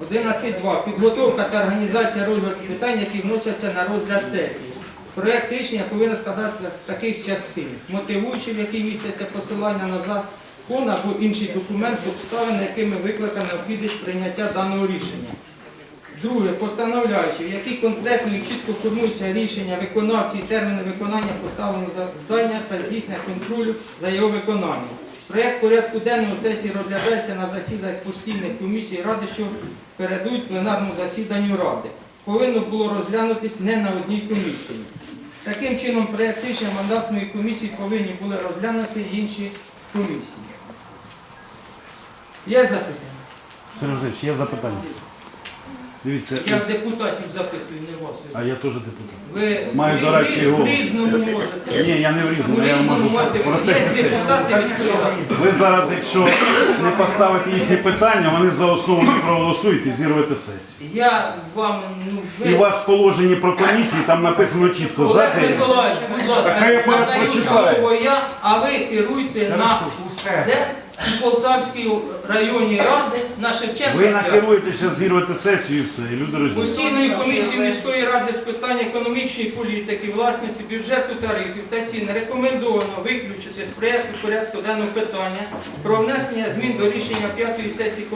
Одинадцять два. Підготовка та організація розгляду питань, які вносяться на розгляд сесії. Проект рішення повинен складатися з таких частин, мотивуючи, в якій містяться посилання на закон або інший документ, обставини, якими викликана необхідність прийняття даного рішення. Друге, постановляючи, в якій конкретно і чітко формуються рішення виконавці і терміни виконання поставленого завдання та здійснення контролю за його виконанням. Проєкт порядку денного сесії розглядається на засіданнях постійних комісій Ради, що передують пленарному засіданню Ради. Повинно було розглянутись не на одній комісії. Таким чином, проєкт рішення мандатної комісії повинні були розглянути інші комісії. Є запитання? Сергій Васильович, є запитання. Дивіться, Я депутатів запитую, не вас. а я теж депутат. Ви Маю, ви- до речі, ви в голос. різному можете. Ні, я не в різному, я можу про те, це. депутати відкривають. Ви зараз, якщо не поставите їхні питання, вони за основу не проголосують і зірвете сесію. Я вам, ну, І у вас в положенні про комісії там написано чітко за Олег те. Миколаївич, будь ласка, Так хай я надаю прочитаю. слово я, а ви керуйте на де? У Полтавській районній ради на Шевченка. Ви 5. накеруєтеся, зірвете сесію і все, і люди розуміють. Постійною комісією міської ради з питань економічної політики, власності, бюджету тарифів та цін рекомендовано виключити з проєкту порядку денного питання про внесення змін до рішення п'ятої сесії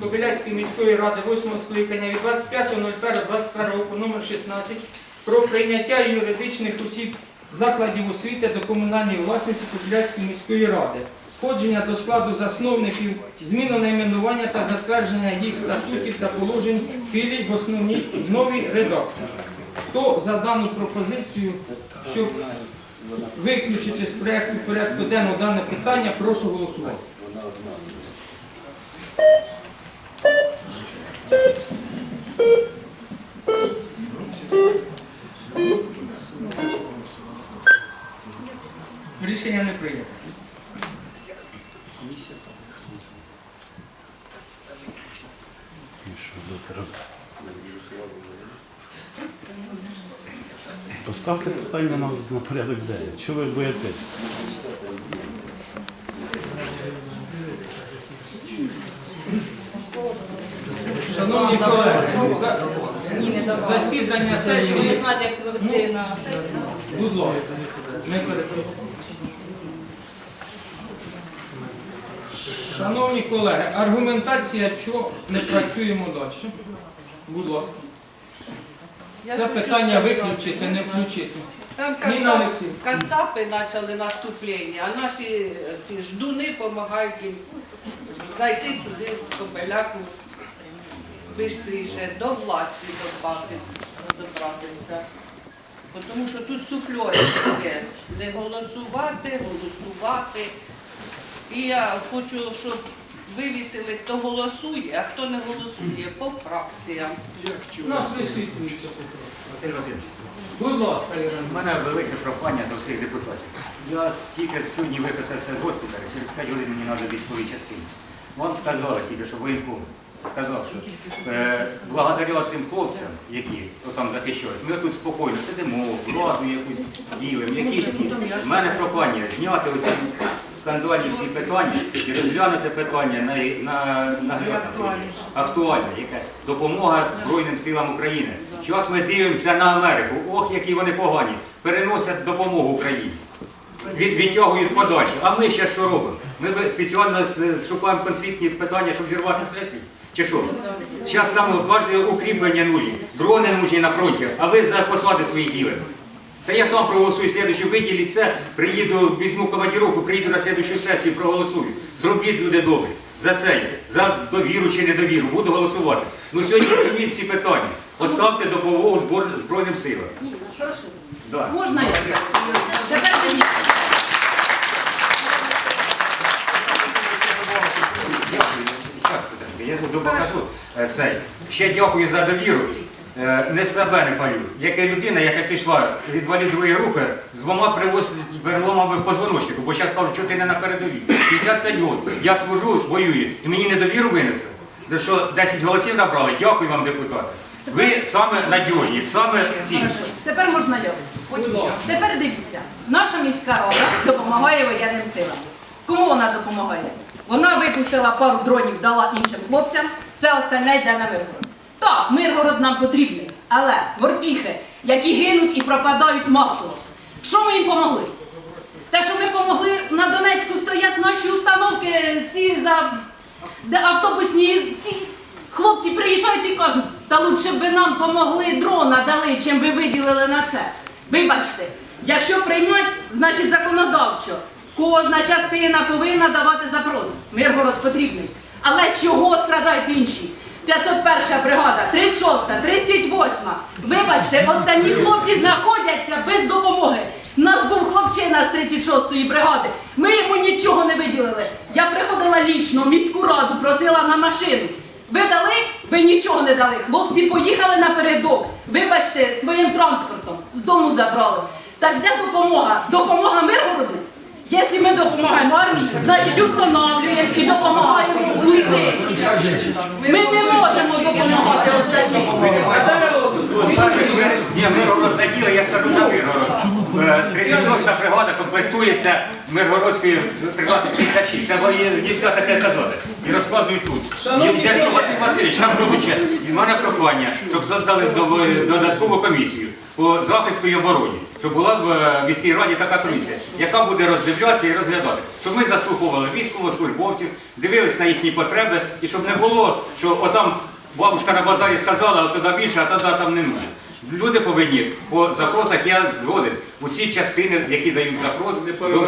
Кобиляцької, міської ради 8 скликання від 25.01.22 року номер 16 про прийняття юридичних осіб закладів освіти до комунальної власності Кобиляцької міської ради. Входження до складу засновників, зміну найменування та затвердження їх статутів та положень філій в основній новій редакції. Хто за дану пропозицію, щоб виключити з проєкту порядку денного дане питання, прошу голосувати. Рішення не прийнято. І що тут робити? Поставте питання на, на порядок денний. Чого ви боїтесь? Шановні колеги, за- засідання Ви сесії, знаєте, як себе вести на сесію. будь ласка, ми перепрошуємо. Шановні колеги, аргументація, що не працюємо далі. Будь ласка. Це питання виключити, не включити. Там Ніна кацап, Олексіївна. кацапи почали наступлення, а наші ці ждуни допомагають їм зайти сюди, в Кобеляку, швидше, до власті добратися. добратися. Бо Тому що тут суфльори є. Не голосувати, голосувати. І я хочу, щоб вивісили, хто голосує, а хто не голосує по фракціям. У нас висвітлюється потроху. Василь Васильович, Будь ласка, у мене велике прохання до всіх депутатів. Я тільки сьогодні виписався з госпіталя, через 5 годин мені треба військовій частині. Вам сказали тільки, що воєнком сказав, що е, благодаря тим хлопцям, які там захищають, ми тут спокійно сидимо, владу якусь ділимо, якісь ці. У мене прохання зняти оці скандальні всі питання і розглянути питання на, на, на, актуальне, яке допомога Збройним силам України. Зараз ми дивимося на Америку. Ох, які вони погані. Переносять допомогу Україні. Від, відтягують подальше. А ми ще що робимо? Ми спеціально шукаємо конфліктні питання, щоб зірвати сесію? Чи що? Зараз саме укріплення нужні, дрони нужні на фронті, а ви за посади свої ділите. Та я сам проголосую слідчу, виділіть це, приїду, візьму командировку, приїду на слідчу сесію, проголосую. Зробіть люди добрі. За це, за довіру чи недовіру, буду голосувати. Ну сьогодні прийміть всі питання. Поставте допомогу Збор- Збройним силам. Да. Можна я? Тепер тоді. Дякую. Я докажу е, цей. Ще дякую за довіру. Е, Не себе не палю. Яка людина, яка пішла від валі другої групи з двома переломами позвоночнику, бо зараз кажуть, що ти не на передовій. 55 років. Я служу, воюю, і мені недовіру винесли. За що 10 голосів набрали, дякую вам, депутати. Ви саме надіжні, саме ці. Тепер можна я. Тепер дивіться, наша міська рада допомагає воєнним силам. Кому вона допомагає? Вона випустила пару дронів, дала іншим хлопцям, все остальне йде на Миргород. Так, Миргород нам потрібний, але морпіхи, які гинуть і пропадають масово. Що ми їм помогли? Те, що ми помогли на Донецьку стоять наші установки, ці за де автобусні ці хлопці приїжджають і кажуть, та лучше б ви нам помогли дрона дали, чим ви виділили на це. Вибачте, якщо приймуть, значить законодавчо. Кожна частина повинна давати запрос. Миргород потрібний. Але чого страдають інші? 501 бригада, 36, 38. Вибачте, останні хлопці знаходяться без допомоги. У нас був хлопчина з 36-ї бригади. Ми йому нічого не виділили. Я приходила лічно в міську раду, просила на машину. Ви дали? Ви нічого не дали. Хлопці поїхали напередок. Вибачте, своїм транспортом з дому забрали. Так де допомога? Допомога Миргороду? Якщо ми допомагаємо армії, значить установлюємо і допомагаємо усім. Ми не можемо допомагати останнім. Ні, Миргород заділи, я скажу за Миргород. Е, 36-та бригада комплектується Миргородською з 1356. Це мої нельзя таке казати. І розказують тут. Василь Васильович, нам робить від мене прохання, щоб создали додаткову комісію по захисту і обороні. Щоб була в е, міській раді така комісія, яка буде роздивлятися і розглядати. Щоб ми заслуховували військовослужбовців, дивились на їхні потреби, і щоб не було, що отам бабушка на базарі сказала, а туди більше, а туди там немає. Люди повинні по запросах, я згоден, усі частини, які дають запрос, до-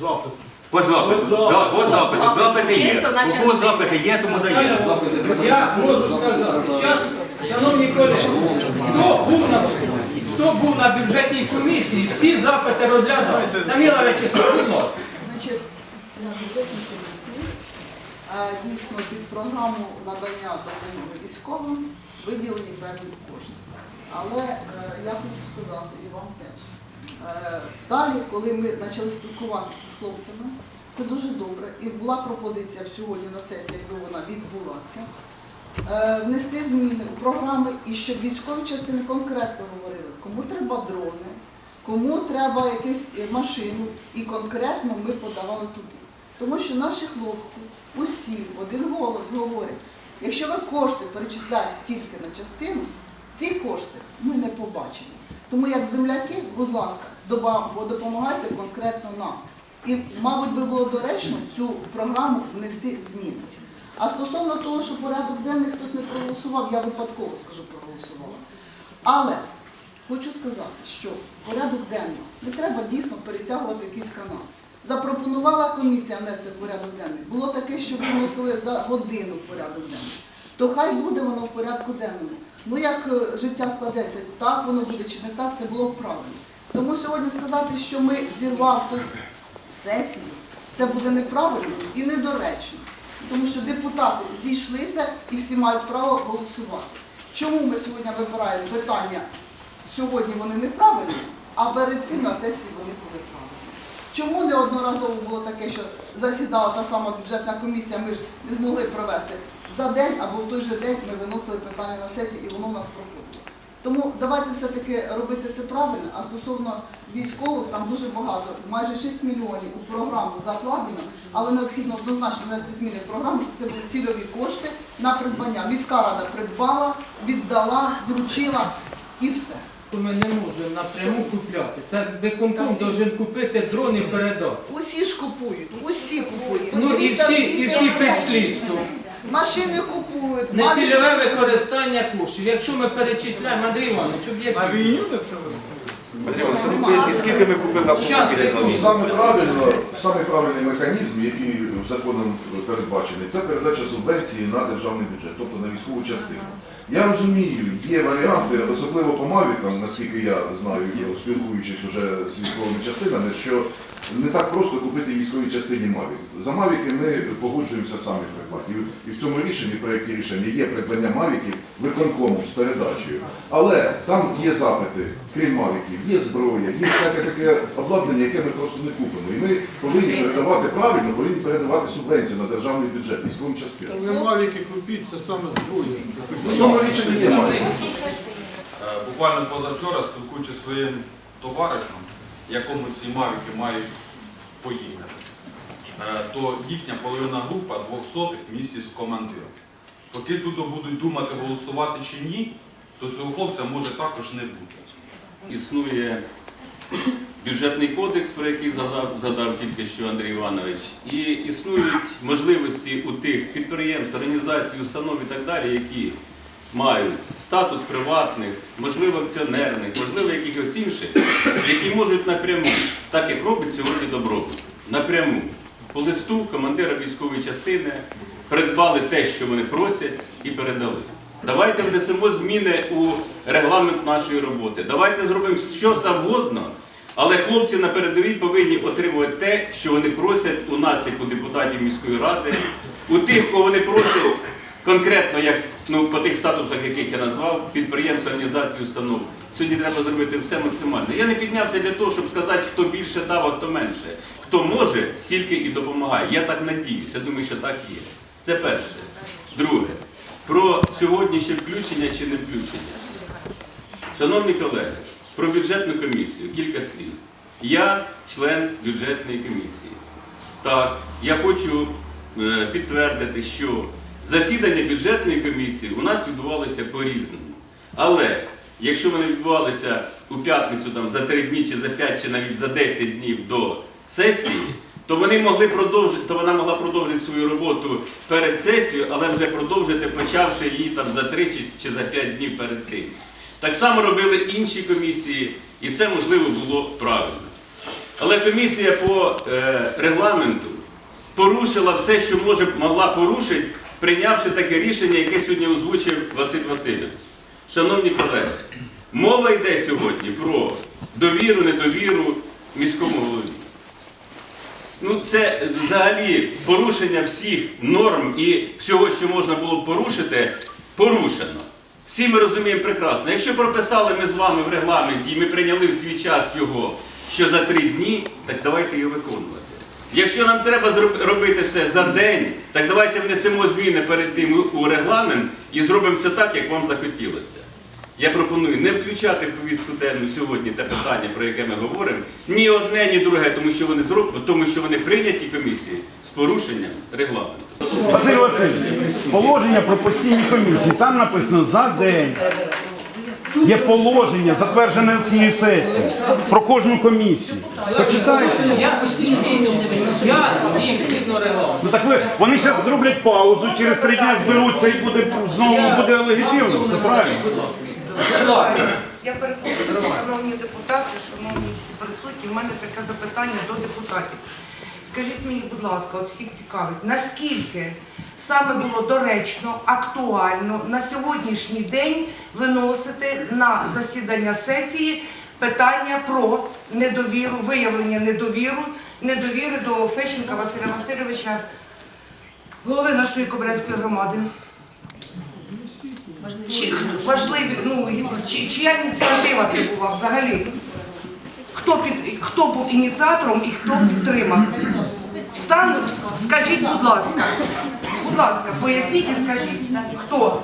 запит. по запиту. Да, по запиту. Запити є. Кого запити є, тому дає. Я можу сказати, зараз, шановні колеги, хто був на хто був на бюджетній комісії, всі запити розглядали. Наміла Вячеслав, будь ласка. Значить, на бюджетній комісії е, дійсно під програму надання допомоги військовим виділені певні кошти. Але е, я хочу сказати і вам теж. е, Далі, коли ми почали спілкуватися з хлопцями, це дуже добре. І була пропозиція сьогодні на сесії, якби вона відбулася, е, внести зміни у програми і щоб військові частини конкретно треба дрони, кому треба якусь е, машину, і конкретно ми подавали туди. Тому що наші хлопці усі в один голос говорять, якщо ви кошти перечисляєте тільки на частину, ці кошти ми не побачимо. Тому як земляки, будь ласка, допомагайте конкретно нам. І, мабуть, би було доречно цю програму внести зміни. А стосовно того, що порядок денний хтось не проголосував, я випадково скажу проголосувала. Але хочу сказати, що порядок денний не треба дійсно перетягувати якийсь канал. Запропонувала комісія внести в порядок денний. Було таке, що виносили за годину в порядок денний. То хай буде воно в порядку денному. Ну як е, життя складеться, так воно буде чи не так, це було б правильно. Тому сьогодні сказати, що ми зірвав хтось сесію, це буде неправильно і недоречно. Тому що депутати зійшлися і всі мають право голосувати. Чому ми сьогодні вибираємо питання? Сьогодні вони неправильні, а перед цим на сесії вони були правильні. Чому неодноразово було таке, що засідала та сама бюджетна комісія, ми ж не змогли провести за день або в той же день ми виносили питання на сесії і воно в нас проходило. Тому давайте все-таки робити це правильно, а стосовно військових, там дуже багато, майже 6 мільйонів у програму закладено, але необхідно однозначно внести зміни в програму, щоб це були цільові кошти на придбання. Міська рада придбала, віддала, вручила і все. Ми не можемо напряму купляти. Це виконком повинен купити дрон і передати. Усі ж купують, усі купують. Ну і Подивіться, всі, і всі під слідством. Машини купують, Нецільове використання коштів. Якщо ми перечисляємо, Андрій Іванович, щоб є На Поясніть, скільки ми купили автомобілів? Саме правильно, саме правильний механізм, який законом передбачений, це передача субвенції на державний бюджет, тобто на військову частину. Я розумію, є варіанти, особливо по мавікам, наскільки я знаю, спілкуючись уже з військовими частинами, що не так просто купити військовій частині Мавік. За Мавіки ми погоджуємося самі придбати. І в цьому рішенні, в проєкті рішення, є придбання Мавіків виконкомом з передачею. Але там є запити, крім Мавіків, є зброя, є всяке таке обладнання, яке ми просто не купимо. І ми повинні передавати правильно, повинні передавати субвенцію на державний бюджет військовим частинам. Ви мавіки купіть, це саме зброя. В цьому рішенні є Мавіки. Е, Буквально позавчора, спілкуючись своїм товаришем, якому ці мавіки мають поїхати, е, то їхня половина група двохсотих в місті з командиром. Поки тут будуть думати, голосувати чи ні, то цього хлопця може також не бути. Існує бюджетний кодекс, про який задав, задав тільки що Андрій Іванович, і існують можливості у тих підприємств, організацій, установ і так далі, які мають статус приватних, можливо, акціонерних, можливо, якихось інших, які можуть напряму, так як робить сьогодні добробут, напряму по листу командира військової частини придбали те, що вони просять, і передали. Давайте внесемо зміни у регламент нашої роботи. Давайте зробимо що завгодно, але хлопці на передовій повинні отримувати те, що вони просять у нас, як у депутатів міської ради, у тих, кого вони просять конкретно, як ну, по тих статусах, яких я назвав, підприємств, організацій, установ. Сьогодні треба зробити все максимально. Я не піднявся для того, щоб сказати, хто більше дав, а хто менше. Хто може, стільки і допомагає. Я так надіюся, я думаю, що так є. Це перше. Друге, про сьогоднішнє включення чи не включення. Шановні колеги, про бюджетну комісію кілька слів. Я член бюджетної комісії. Так, я хочу е, підтвердити, що засідання бюджетної комісії у нас відбувалися по-різному. Але якщо вони відбувалися у п'ятницю там, за 3 дні, чи за 5, чи навіть за 10 днів до сесії, то вони могли продовжити, то вона могла продовжити свою роботу перед сесією, але вже продовжити, почавши її там за 3 чи, чи за 5 днів перед тим. Так само робили інші комісії, і це можливо було правильно. Але комісія по е, регламенту порушила все, що може могла порушити, прийнявши таке рішення, яке сьогодні озвучив Василь Васильович. Шановні колеги, мова йде сьогодні про довіру, недовіру міському голові. Ну, це взагалі порушення всіх норм і всього, що можна було б порушити, порушено. Всі ми розуміємо прекрасно. Якщо прописали ми з вами в регламенті і ми прийняли в свій час його, що за три дні, так давайте його виконувати. Якщо нам треба робити це за день, так давайте внесемо зміни перед тим у регламент і зробимо це так, як вам захотілося. Я пропоную не включати в повістку денну сьогодні те питання, про яке ми говоримо, ні одне, ні друге, тому що вони зроблять, тому що вони прийняті комісії з порушенням регламенту. Василь Васильович, положення про постійні комісії, там написано за день. Є положення, затверджене цією сесією, про кожну комісію. Почитайте. Я постійно я їм. Ну так ви, вони зараз зроблять паузу, через три дні зберуться і буде знову буде легітимно, все правильно. Я перепрошую, шановні депутати, шановні всі присутні, в мене таке запитання до депутатів. Скажіть мені, будь ласка, от всіх цікавить, наскільки саме було доречно, актуально на сьогоднішній день виносити на засідання сесії питання про недовіру, виявлення недовіру, недовіри до Фещенка Василя Васильовича, голови нашої Кобрецької громади? Чи важливі, ну чи, чия ініціатива це була взагалі? Хто під хто був ініціатором і хто підтримав? Встану, скажіть, будь ласка, будь ласка, поясніть і скажіть, хто?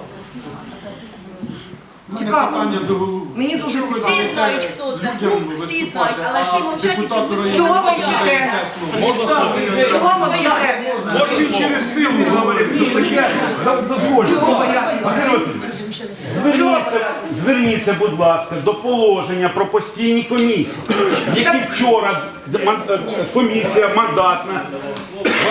Цікаво. Мені дуже Всі знають, хто це. Ну, Всі знають, але всі мовчать і чомусь Чого ви чого вчите? Можна слово? Чого ви вчите? Можна він через силу? Василь Васильович, зверніться, зверніться, будь ласка, до положення про постійні комісії, які вчора ман- е, комісія мандатна,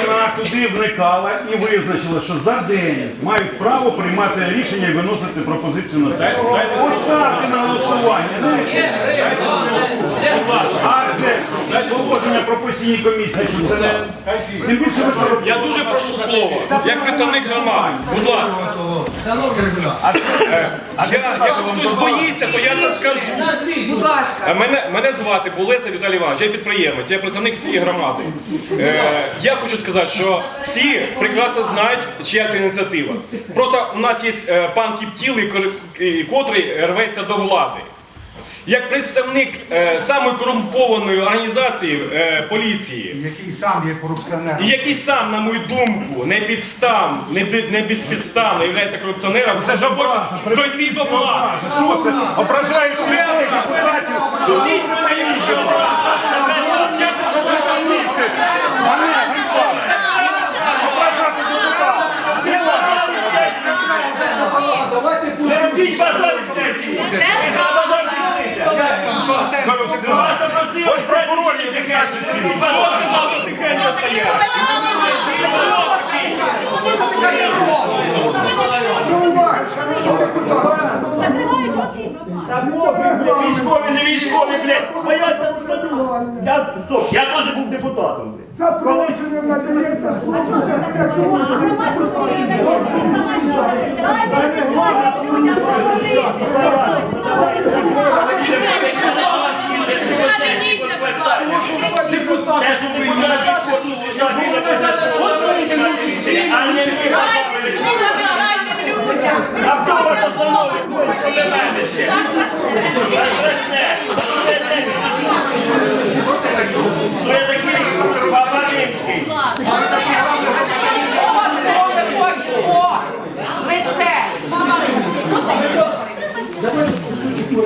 вона туди вникала і визначила, що за день мають право приймати рішення і виносити пропозицію на сесію. Поставте на голосування. А це положення про постійні комісії, що це не... Тим більше ви це робите. Я дуже прошу слова, як представник громади. Будь ласка. Я, якщо хтось боїться, то я це скажу. Будь ласка. Мене, мене звати Булеса Віталій Іванович, я підприємець, я працівник цієї громади. Е, я хочу сказати, що всі прекрасно знають, чия це ініціатива. Просто у нас є е, пан Кіптілий, кор- і- котрий рветься до влади. Як представник е, самої корумпованої організації е, поліції, який сам є корупціонером. який сам, на мою думку, не підстав, не, бі- не безпідставно є корупціонером, це ж хоче дойти до влади. Що це? Ображають депутатів. Судіть Військові, не військові, блядь, Я, стоп, я теж був депутатом, блядь. Запрошенням надається слово. Депутат, те, що депутатський корпус взяти і написати, а не ми А хто вас остановить? Хто до мене ще? Страшне. Ви такий Папа Римський.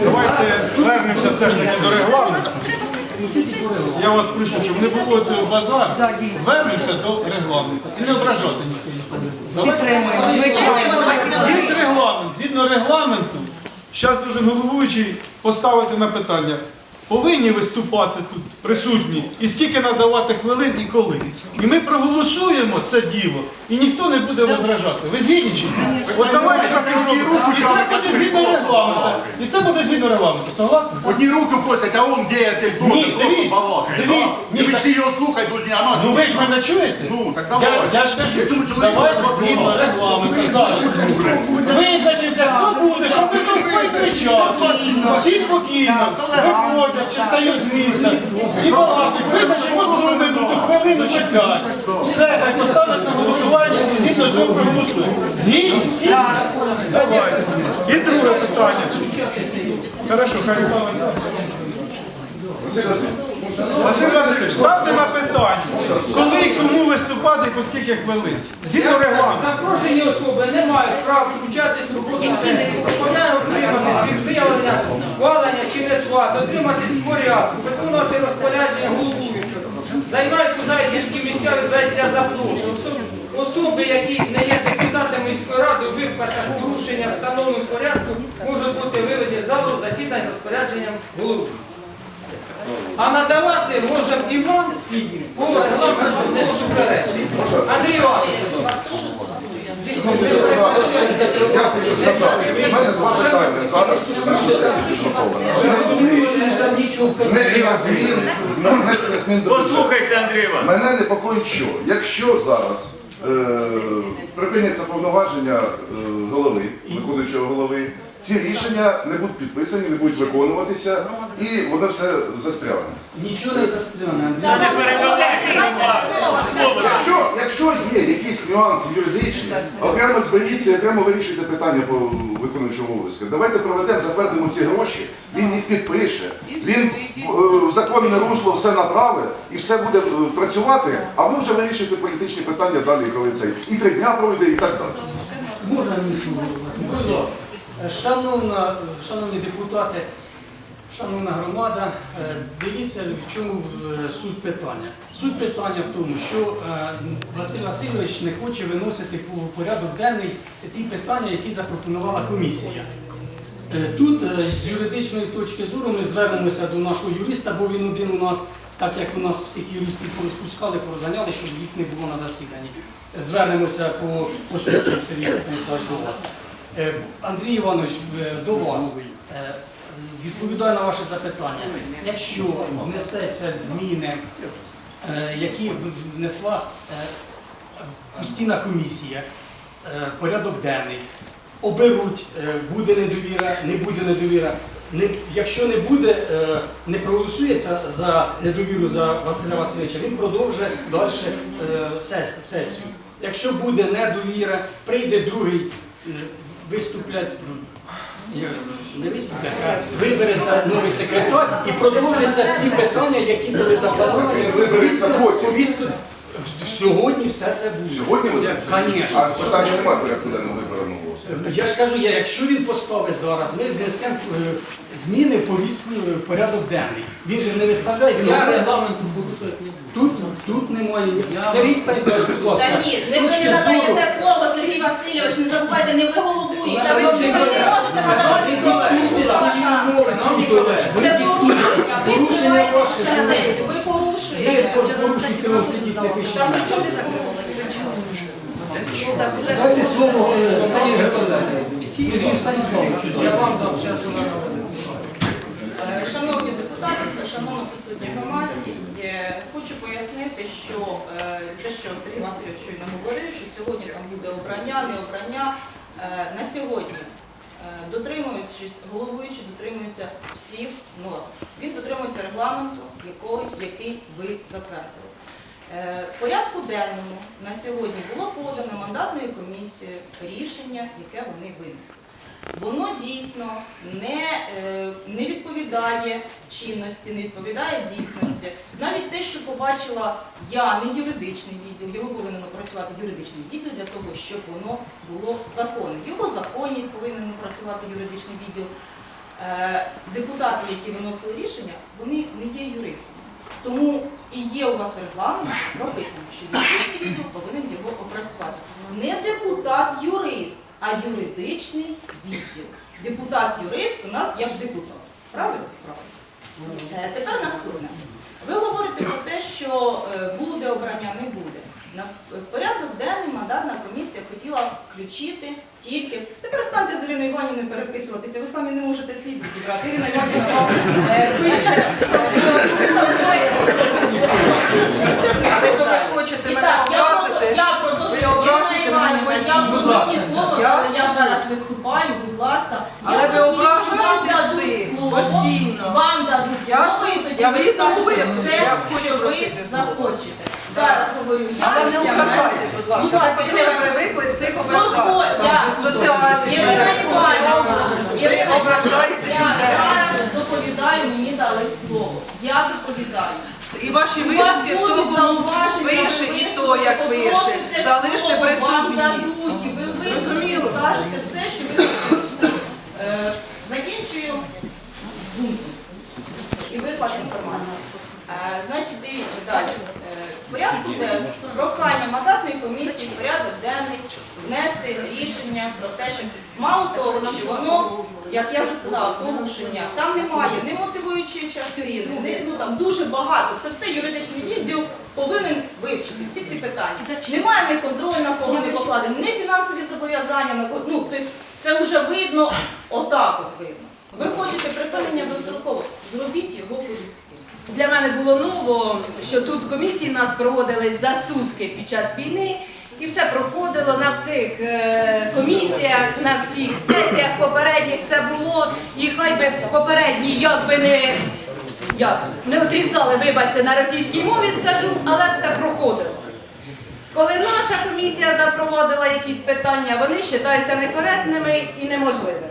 Давайте вернемося все ж таки до регламенту. Я вас прошу, щоб не було цього базару. Вернемося до регламенту. І не ображати ніхто. Підтримуємо, звичайно. Є регламент. Згідно регламенту, зараз дуже головуючий поставити на питання. Повинні виступати тут присутні, і скільки надавати хвилин і коли. І ми проголосуємо це діло, і ніхто не буде возражати. Ви згідні чи ні? От давайте так і зробимо. І це буде згідно регламенту. І це буде згідно регламенту. Согласні? Одні руки просять, а он Ні, дуже просто дивіться, дивіться, ні, І ви так- всі його слухають, дуже не Ну ви ж мене чуєте? Ну, так давай. я ж кажу, цьому чоловіку давайте згідно регламенту зараз. Визначиться, хто буде, щоб ви тут не. Всі спокійно виходять чи стають з міста і балакають. Визначимо одну хвилину чекати. Все, так поставлять на голосування і згідно цього проголосуємо. Згідно? Давайте. І друге питання. Хорошо, хай ставиться. Василь Васильович, ставте на питання, коли і кому виступати по скільки хвилин. Згідно регламенту. Запрошені особи не мають права включатись в роботу сесії. Пропоную утриматись від виявлення, схвалення чи не схват, дотриматись порядку, виконувати розпорядження головуючого. Займають позають тільки місця відведені для запрошень. Особи, які не є депутатами міської ради, у випадках порушення встановленого порядку, можуть бути виведені з залу засідань розпорядженням головуючого. А надавати може і вам, і їм. По регламенту не суперечить. Андрій Іванович, я хочу сказати, в мене два питання зараз на сесію підготовлено. Внесення змін, внесення змін до бюджету. Послухайте, Андрій Іванович. Мене непокоїть що? Якщо зараз е, припиняться повноваження е, голови, виконуючого голови, ці рішення не будуть підписані, не будуть виконуватися і воно все застряне. Нічого не застряне, Андрій. Не перебивайте. Якщо, якщо є якісь нюанси юридичні, окремо зберіться окремо вирішуйте питання по виконуючому обов'язку. Давайте проведемо, затвердимо ці гроші, він їх підпише, він е, в законне русло все направить і все буде е, працювати, а ви вже вирішуєте політичні питання далі, коли це і три дня пройде, і так далі. Можна мені слово? Шановна, шановні депутати, шановна громада, е, дивіться, в чому е, суть питання. Суть питання в тому, що е, Василь Васильович не хоче виносити по порядок денний ті питання, які запропонувала комісія. Е, Тут е, з юридичної точки зору ми звернемося до нашого юриста, бо він один у нас, так як у нас всіх юристів порозпускали, порозганяли, щоб їх не було на засіданні. Звернемося по, по суті, Сергій Станіславович, до вас. Е, Андрій Іванович, е, до вас. Е, Відповідаю на ваше запитання. Якщо внесеться зміни, які внесла постійна комісія, порядок денний, оберуть, буде недовіра, не буде недовіра. Не, якщо не буде, не проголосується за недовіру за Василя Васильовича, він продовжує далі сесію. Якщо буде недовіра, прийде другий, виступлять. Не виступлять, а вибереться новий секретар і продовжаться всі питання, які були заплановані. Він. Повістку- Сьогодні все це буде. Сьогодні буде? Звісно. А питання немає порядку денного вибраного. Я ж кажу, я, якщо він поставить зараз, ми внесемо е, зміни в повістку е, в порядок денний. Він же не виставляє, він Я говорить, регламенту порушувати не буду. тут, тут немає. Сергій Станіславович, будь ласка. Та ні, ви не надаєте слово, Сергій Васильович, не забувайте, не ви головуєте. Ви Шановні не можете надавати слово. Це порушення. Ви Порушення на ви- сесію, ви порушуєте. Там нічого не. Дайте слово е. Я вам дам зараз вона. Е, Шановні депутати, шановна присутня громадськість, е, хочу пояснити, що те, що Сергій Васильович щойно говорив, що сьогодні там буде обрання, не обрання. Е, На сьогодні, е, дотримуючись, головуючий дотримується всіх норм. Він дотримується регламенту, який ви затвердили. Е, порядку денному на сьогодні було подано мандатною комісією рішення, яке вони винесли. Воно дійсно не, е, не відповідає чинності, не відповідає дійсності. Навіть те, що побачила я, не юридичний відділ, його повинен опрацювати юридичний відділ для того, щоб воно було законне. Його законність повинен опрацювати юридичний відділ. Е, Депутати, які виносили рішення, вони не є юристами. Тому і є у вас в регламенті прописано, що юридичний відділ повинен його опрацювати. Не депутат-юрист, а юридичний відділ. Депутат-юрист у нас як депутат. Правильно? Правильно. Е, Тепер наступне. Ви говорите про те, що е, буде обрання, не буде. В порядок денний мандатна комісія хотіла включити тільки. Тепер станьте з Іриною Іванівною переписуватися, ви самі не можете слід відібрати. Ірина Іванівна вам е, пише. Тобто ви хочете мене Іванівна, постійно. Я буду ті слова, Я я зараз виступаю, будь ласка. Але я ви ображаєте слово, постійно. Вам дадуть Я- слово, і тоді я в ви різному виступі, все, я хочу що ви просити слово. захочете. Зараз говорю я. Але не ображайте, будь ласка. Будь ласка, привикли всіх Дозволь- ображати. я- Соціальні Ірина мережі. Іванівна, Ірина Ви ображаєте я людей. зараз доповідаю, мені дали слово. Я доповідаю. І ваші У хто кому пише і хто як пише, залиште при собі. дадуть, ви виступите, скажете все, що ви хочете. Е, Закінчую. І виклад інформації. Е, Значить, дивіться далі. Е, В порядку денному прохання мандатної комісії в порядок денний внести рішення про те, що мало того, що воно, як я вже сказала, порушення, там немає не мотивуючої частини, не, ну там дуже багато. Це все юридичний відділ повинен вивчити всі ці питання. Немає ні контроль на кого не покладені, ні фінансові зобов'язання на кого. Ну, тобто це вже видно, отак от видно. Ви хочете припинення достроково, зробіть його по-людськи. Для мене було ново, що тут комісії нас проводились за сутки під час війни, і все проходило на всіх е, комісіях, на всіх сесіях попередніх це було. І хай би попередні як би не, як, не отрізали, вибачте, на російській мові скажу, але все проходило. Коли наша комісія запровадила якісь питання, вони вважаються некоректними і неможливими.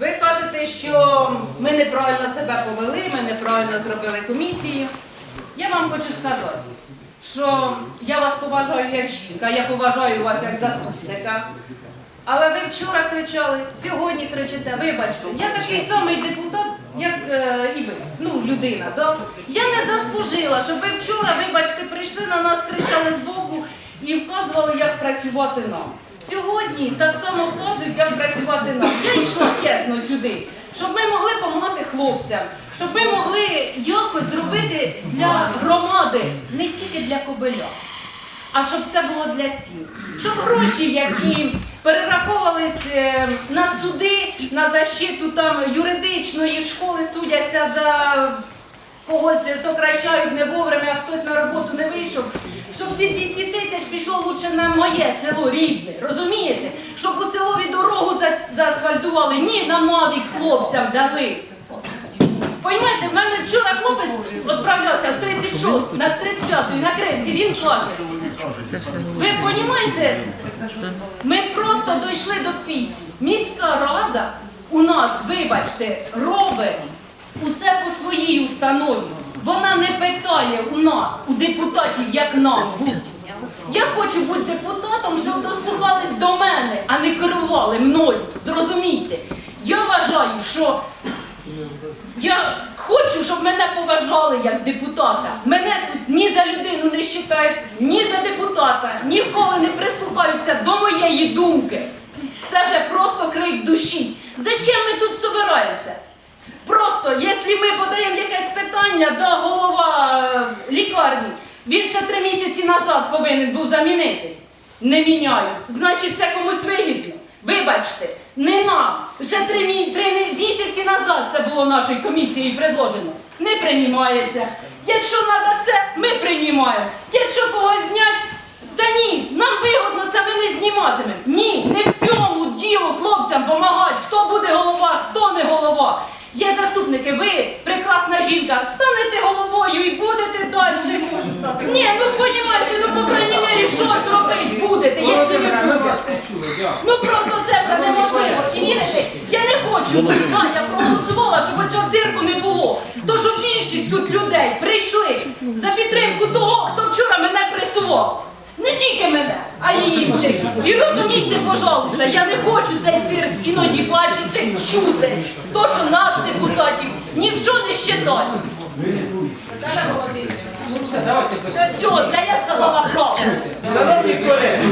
Ви кажете, що ми неправильно себе повели, ми неправильно зробили комісію. Я вам хочу сказати, що я вас поважаю як жінка, я поважаю вас як заступника. Але ви вчора кричали, сьогодні кричите, вибачте, я такий самий депутат, як е, і ви, ну, людина. Да? Я не заслужила, щоб ви вчора, вибачте, прийшли на нас, кричали збоку і вказували, як працювати нам. Сьогодні так само вказують, як працювати нам. Я йшла чесно сюди, щоб ми могли допомагати хлопцям, щоб ми могли якось зробити для громади, не тільки для кобиля а щоб це було для сіл. Щоб гроші, які перераховувались е, на суди, на защиту там юридичної школи судяться за когось сокращають не вовремя, а хтось на роботу не вийшов. Щоб ці 200 тисяч пішло лучше на моє село рідне, розумієте? Щоб у селові дорогу за- заасфальтували, ні, на мавік хлопцям дали. Понімаєте, в мене вчора хлопець відправлявся з 36 на 35 на кринки, він каже, ви розумієте, ми просто дійшли до піки. Міська рада у нас, вибачте, робить усе по своїй установі. Вона не питає у нас, у депутатів, як нам бути. Я хочу бути депутатом, щоб дослухались до мене, а не керували мною. Зрозумійте. Я вважаю, що я хочу, щоб мене поважали як депутата. Мене тут ні за людину не вважають, ні за депутата, ніколи не прислухаються до моєї думки. Це вже просто крик душі. Зачем ми тут собираємося? Просто, якщо ми подаємо якесь питання, да, голова е, лікарні. Він ще три місяці назад повинен був замінитись. Не міняють. Значить, це комусь вигідно. Вибачте, не нам. Вже три, мі- три місяці назад це було нашою комісією предложено. Не приймається. Якщо треба це, ми приймаємо. Якщо когось знять, та ні, нам вигодно це ми не зніматимемо. Ні, не в цьому ділу хлопцям допомагати. Хто буде голова, хто не голова. Є заступники, ви, прекрасна жінка, станете головою і будете далі. Ні, ну понімаєте, ну по крайній мірі, що зробити будете, якщо ви будете. Ну просто це вже неможливо. І вірите, я не хочу, да, я проголосувала, щоб оцього цирку не було. То що більшість тут людей прийшли за підтримку того, хто вчора мене пресував. Не тільки мене, а й інших. І розумійте, пожалуйста, я не хочу цей цирк іноді бачити, чути. То, що нас, депутатів, ні в що не щитають. Ну все, це я сказала правду. Шановні колеги,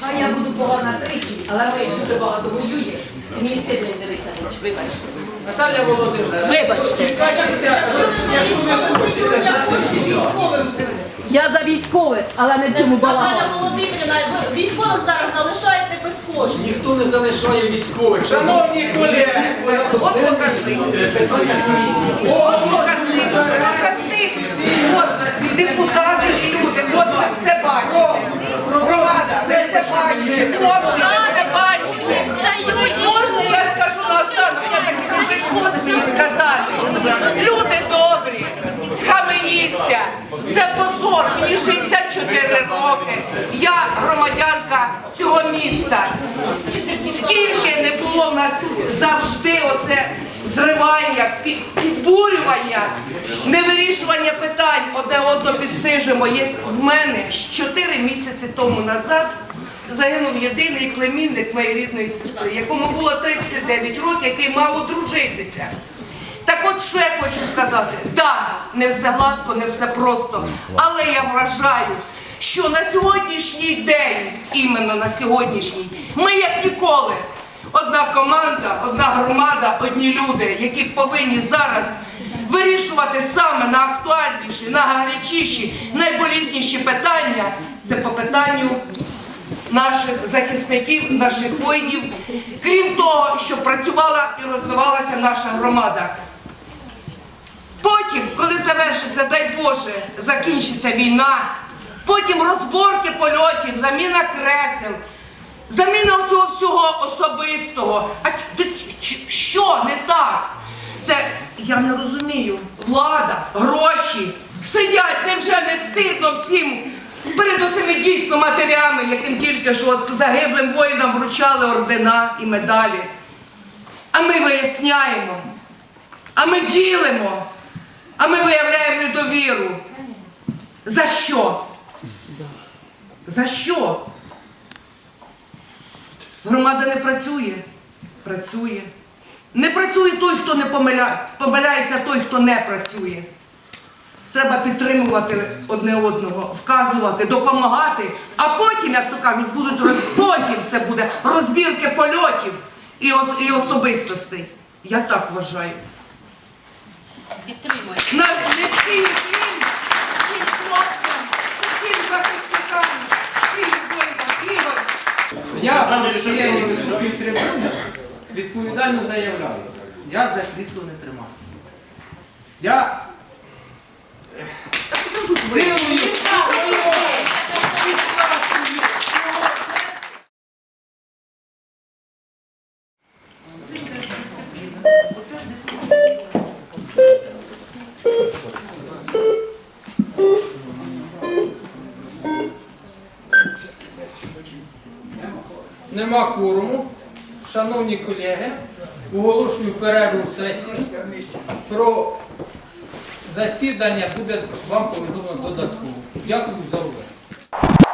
А я буду погана тричі, але ви дуже багато воює. Мені стидно вибачте. Наталя Володимирівна, Вибачте. якщо ви хочете жати, Я за військових, але не в цьому Наталя. Володимирівна, ви військових зараз залишаєте без коштів. Ніхто не залишає військових. Шановні колеги, От покажи. От покажи. Покажи. От депутати і люди. От ви все бачите. Громада, ви все бачите. Хлопці, ви все бачите. Можна я скажу наостанок, я не мені сказати. Люди добрі, схаменіться. Це позор. Мені 64 роки. Я громадянка цього міста. Скільки не було в нас завжди оце зривання, підбурювання, невирішування питань одне одного підсижимо. Є в мене 4 місяці тому назад загинув єдиний племінник моєї рідної сестри, якому було 39 років, який мав одружитися. Так от що я хочу сказати? Да, не все гладко, не все просто. Але я вважаю, що на сьогоднішній день, іменно на сьогоднішній, ми як ніколи. Одна команда, одна громада, одні люди, які повинні зараз вирішувати саме на актуальніші, на гарячіші, найболісніші питання. Це по питанню наших захисників, наших воїнів, крім того, щоб працювала і розвивалася наша громада. Потім, коли завершиться, дай Боже, закінчиться війна, потім розборки польотів, заміна кресел, заміна цього всього особистого. А що не так? Це я не розумію. Влада, гроші сидять, невже не стидно всім перед оцими дійсно матерями, яким тільки що от загиблим воїнам вручали ордена і медалі. А ми виясняємо, а ми ділимо, а ми виявляємо недовіру. За що? За що? Громада не працює. Працює. Не працює той, хто не помиляє, помиляється той, хто не працює. Треба підтримувати одне одного, вказувати, допомагати, а потім, як то кажуть, будуть роз... потім це буде розбірки польотів і, ос... і особистостей. Я так вважаю. Підтримуємо. На всім хлопцям, всім захисникам, всім воїнам. Я з цієї високої трибуни відповідально заявляю, я за крісло не тримаюся. Я силою Нема кворуму. Шановні колеги, оголошую перерву сесії. Про засідання буде вам повідомлено додатково. Дякую за